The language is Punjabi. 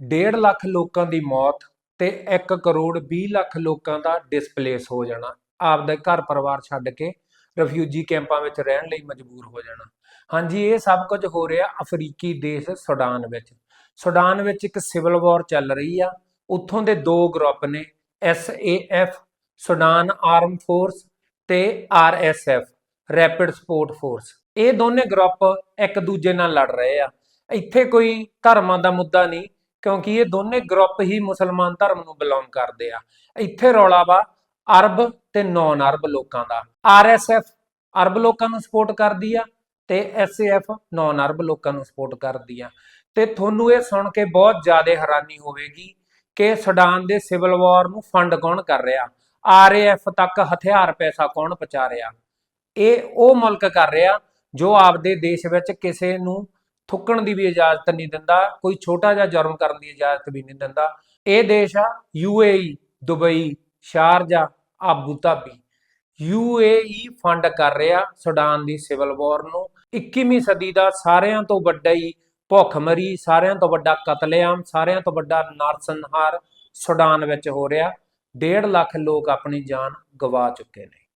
1.5 ਲੱਖ ਲੋਕਾਂ ਦੀ ਮੌਤ ਤੇ 1 ਕਰੋੜ 20 ਲੱਖ ਲੋਕਾਂ ਦਾ ਡਿਸਪਲੇਸ ਹੋ ਜਾਣਾ, ਆਪਦਾ ਘਰ ਪਰਿਵਾਰ ਛੱਡ ਕੇ ਰਫਿਊਜੀ ਕੈਂਪਾਂ ਵਿੱਚ ਰਹਿਣ ਲਈ ਮਜਬੂਰ ਹੋ ਜਾਣਾ। ਹਾਂਜੀ, ਇਹ ਸਭ ਕੁਝ ਹੋ ਰਿਹਾ ਅਫਰੀਕੀ ਦੇਸ਼ ਸੁਡਾਨ ਵਿੱਚ। ਸੁਡਾਨ ਵਿੱਚ ਇੱਕ ਸਿਵਲ ਵਾਰ ਚੱਲ ਰਹੀ ਆ। ਉੱਥੋਂ ਦੇ ਦੋ ਗਰੁੱਪ ਨੇ SAF ਸੁਡਾਨ ਆਰਮ ਫੋਰਸ ਤੇ RSF ਰੈਪਿਡ ਸਪੋਰਟ ਫੋਰਸ ਇਹ ਦੋਨੇ ਗਰੁੱਪ ਇੱਕ ਦੂਜੇ ਨਾਲ ਲੜ ਰਹੇ ਆ। ਇੱਥੇ ਕੋਈ ਧਰਮਾਂ ਦਾ ਮੁੱਦਾ ਨਹੀਂ ਕਿਉਂਕਿ ਇਹ ਦੋਨੇ ਗਰੁੱਪ ਹੀ ਮੁਸਲਮਾਨ ਧਰਮ ਨੂੰ ਬਿਲੋਂਗ ਕਰਦੇ ਆ। ਇੱਥੇ ਰੌਲਾ ਵਾ ਅਰਬ ਤੇ ਨਾਨ ਅਰਬ ਲੋਕਾਂ ਦਾ। ਆਰਐਸਐਫ ਅਰਬ ਲੋਕਾਂ ਨੂੰ ਸਪੋਰਟ ਕਰਦੀ ਆ ਤੇ ਐਸਏਐਫ ਨਾਨ ਅਰਬ ਲੋਕਾਂ ਨੂੰ ਸਪੋਰਟ ਕਰਦੀ ਆ। ਤੇ ਤੁਹਾਨੂੰ ਇਹ ਸੁਣ ਕੇ ਬਹੁਤ ਜ਼ਿਆਦਾ ਹੈਰਾਨੀ ਹੋਵੇਗੀ ਕਿ ਸੁਡਾਨ ਦੇ ਸਿਵਲ ਵਾਰ ਨੂੰ ਫੰਡ ਕੌਣ ਕਰ ਰਿਹਾ? ਆਰਏਐਫ ਤੱਕ ਹਥਿਆਰ ਪੈਸਾ ਕੌਣ ਪਹੁੰਚਾ ਰਿਹਾ? ਇਹ ਉਹ ਮੁਲਕ ਕਰ ਰਿਹਾ ਜੋ ਆਪਦੇ ਦੇਸ਼ ਵਿੱਚ ਕਿਸੇ ਨੂੰ ਥੁੱਕਣ ਦੀ ਵੀ ਇਜਾਜ਼ਤ ਨਹੀਂ ਦਿੰਦਾ, ਕੋਈ ਛੋਟਾ ਜਿਹਾ ਜੁਰਮ ਕਰਨ ਦੀ ਇਜਾਜ਼ਤ ਵੀ ਨਹੀਂ ਦਿੰਦਾ। ਇਹ ਦੇਸ਼ ਆ UAE Dubai, Sharjah Abu Dhabi UAE fund ਕਰ ਰਿਹਾ ਸੁਡਾਨ ਦੀ ਸਿਵਲ ਵਾਰ ਨੂੰ। 21ਵੀਂ ਸਦੀ ਦਾ ਸਾਰਿਆਂ ਤੋਂ ਵੱਡਾ ਹੀ ਭੁੱਖਮਰੀ, ਸਾਰਿਆਂ ਤੋਂ ਵੱਡਾ ਕਤਲੇਆਮ, ਸਾਰਿਆਂ ਤੋਂ ਵੱਡਾ ਨਰਸੰਹਾਰ ਸੁਡਾਨ ਵਿੱਚ ਹੋ ਰਿਹਾ। 1.5 ਲੱਖ ਲੋਕ ਆਪਣੀ ਜਾਨ ਗਵਾ ਚੁੱਕੇ ਨੇ।